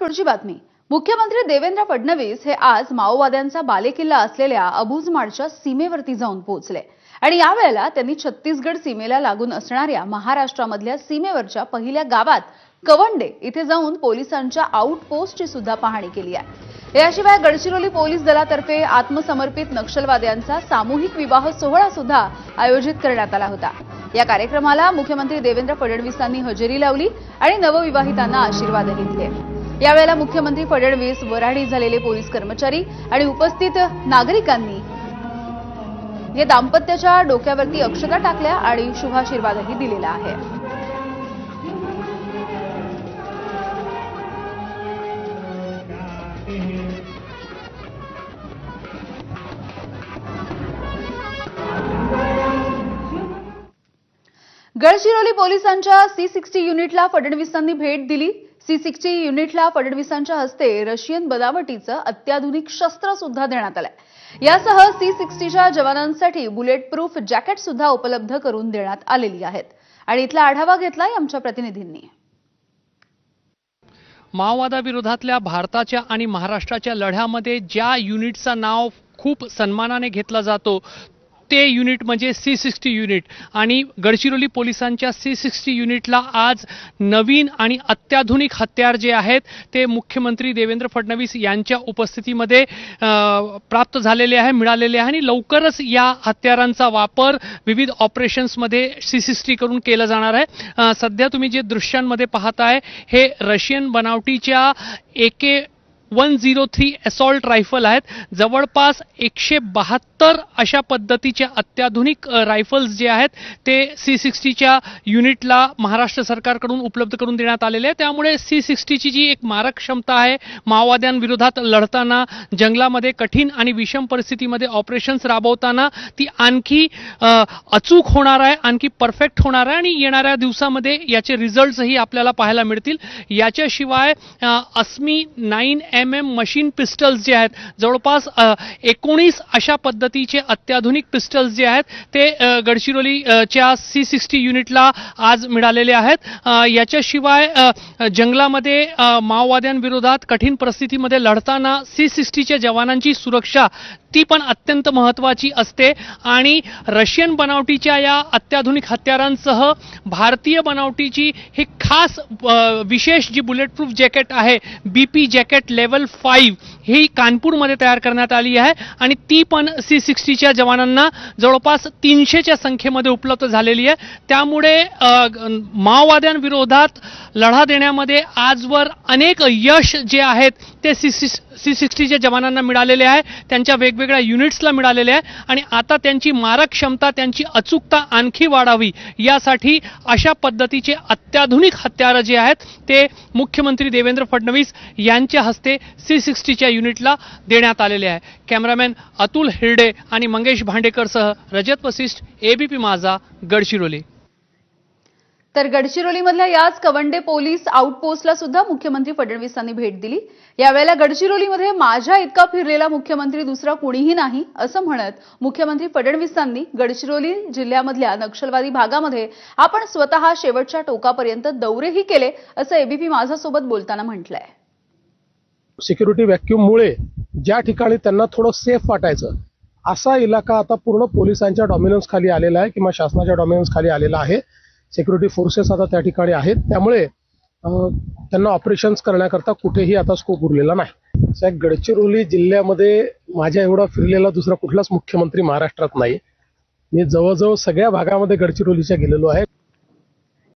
पुढची बातमी. मुख्यमंत्री देवेंद्र फडणवीस हे आज माओवाद्यांचा बालेकिल्ला असलेल्या अबुजमाडच्या सीमेवरती जाऊन पोहोचले. आणि यावेळेला त्यांनी छत्तीसगड सीमेला लागून असणाऱ्या महाराष्ट्रामधल्या सीमेवरच्या पहिल्या गावात कवंडे इथे जाऊन पोलिसांच्या आउटपोस्टची सुद्धा पाहणी केली आहे. याशिवाय गडचिरोली पोलीस दलातर्फे आत्मसमर्पित नक्षलवाद्यांचा सामूहिक विवाह सोहळा सुद्धा आयोजित करण्यात आला होता. या कार्यक्रमाला मुख्यमंत्री देवेंद्र फडणवीसांनी हजेरी लावली आणि नवविवाहितांना आशीर्वादही दिले यावेळेला मुख्यमंत्री फडणवीस वराडी झालेले पोलीस कर्मचारी आणि उपस्थित नागरिकांनी या दाम्पत्याच्या डोक्यावरती अक्षता टाकल्या आणि शुभाशीर्वादही दिलेला आहे. गडचिरोली पोलिसांच्या सी सिक्स्टी युनिटला फडणवीसांनी भेट दिली. सी सिक्स्टी युनिटला फडणवीसांच्या हस्ते रशियन बनावटीचं अत्याधुनिक शस्त्र सुद्धा देण्यात आलंय. यासह सी सिक्स्टीच्या जवानांसाठी बुलेट प्रूफ जॅकेट सुद्धा उपलब्ध करून देण्यात आलेली आहेत. आणि इथला आढावा घेतलाय आमच्या प्रतिनिधींनी. माओवादाविरोधातल्या भारताच्या आणि महाराष्ट्राच्या लढ्यामध्ये ज्या युनिटचं नाव खूप सन्मानाने घेतला जातो ते युनिट म्हणजे सी सिक्स्टी युनिट आणि गडचिरोली पोलिसांच्या सी सिक्स्टी युनिटला आज नवीन आणि अत्याधुनिक हत्यार जे आहेत ते मुख्यमंत्री देवेंद्र फडणवीस यांच्या उपस्थितीमध्ये प्राप्त झालेले आहे मिळालेले आहे. आणि लवकरच या हत्यारांचा वापर विविध ऑपरेशन्समध्ये सी सिक्स्टी करून केला जाणार आहे. सध्या तुम्ही जे दृश्यांमध्ये पाहताय हे रशियन बनावटीच्या AK one zero three assault rifle आहेत. जवळपास एकशे बहात्तर अशा पद्धतीच्या अत्याधुनिक रायफल्स जे आहेत ते सी सिक्स्टीच्या युनिटला महाराष्ट्र सरकारकडून उपलब्ध करून देण्यात आलेले आहे त्यामुळे सी सिक्स्टीची जी एक मारक क्षमता आहे माओवाद्यांविरोधात लढताना जंगलामध्ये कठीण आणि विषम परिस्थितीमध्ये ऑपरेशन्स राबवताना ती आणखी अचूक होणार आहे आणखी परफेक्ट होणार आहे आणि येणाऱ्या दिवसामध्ये याचे रिझल्ट्सही आपल्याला पाहायला मिळतील. याच्याशिवाय Asmi nine M M machine pistols जे आहेत जवळपास एकोणीस अशा पद्धतीचे अत्याधुनिक पिस्टल्स जे आहेत ते गडचिरोलीच्या गडचिरोली च्या सी सिक्स्टी युनिटला आज मिळालेले आहेत. याच्याशिवाय जंगलामध्ये माओवाद्यांविरोधात कठीण परिस्थितीमध्ये लढताना सी सिक्स्टीच्या जवानांची सुरक्षा ती पण अत्यंत महत्त्वाची असते. आणि रशियन बनावटीच्या या अत्याधुनिक हत्यारांसह भारतीय बनावटीची ही खास विशेष जी बुलेट प्रूफ जॅकेट आहे B P jacket level five ही कानपूरमध्ये तयार करण्यात आली आहे. आणि ती पण सी सिक्स्टीच्या जवानांना जवळपास तीनशेच्या संख्येमध्ये उपलब्ध झालेली आहे. त्यामुळे माओवाद्यांविरोधात लढा देण्यामध्ये आजवर अनेक यश जे आहेत ते सी सी सिक्स्टीच्या जवानांना मिळालेले आहे त्यांच्या वेगवेगळ्या युनिट्सला मिळालेले आहे आणि आता त्यांची मारक क्षमता त्यांची अचूकता आणखी वाढावी यासाठी अशा पद्धतीचे अत्याधुनिक हत्यारं जे आहेत ते मुख्यमंत्री देवेंद्र फडणवीस यांच्या हस्ते सी सिक्स्टीच्या युनिटला देण्यात आलेले आहे. कॅमेरामॅन अतुल हिरडे आणि मंगेश भांडेकरसह रजत वसिष्ठ एबीपी माझा गडचिरोली. तर गडचिरोलीमधल्या याच कवंडे पोलीस आउटपोस्टला सुद्धा मुख्यमंत्री फडणवीसांनी भेट दिली. यावेळेला गडचिरोलीमध्ये माझ्या इतका फिरलेला मुख्यमंत्री दुसरा कुणीही नाही असं म्हणत मुख्यमंत्री फडणवीसांनी गडचिरोली जिल्ह्यामधल्या नक्षलवादी भागामध्ये आपण स्वतः शेवटच्या टोकापर्यंत दौरेही केले असं एबीपी माझासोबत बोलताना म्हटलंय. सिक्युरिटी व्हॅक्यूममुळे ज्या ठिकाणी त्यांना थोडं सेफ वाटायचं असा इलाका आता पूर्ण पोलिसांच्या डॉमिनन्स खाली आलेला आहे किंवा शासनाच्या डॉमिनन्स खाली आलेला आहे. सिक्युरिटी फोर्सेस आता त्या ठिकाणी आहेत. त्यामुळे त्यांना ऑपरेशन्स करण्याकरता कुठेही आता स्कोप उरलेला नाही. साहेब गडचिरोली जिल्ह्यामध्ये माझ्या एवढा फिरलेला दुसरा कुठलाच मुख्यमंत्री महाराष्ट्रात नाही. मी जवळजवळ सगळ्या भागामध्ये गडचिरोलीच्या गेलेलो आहे.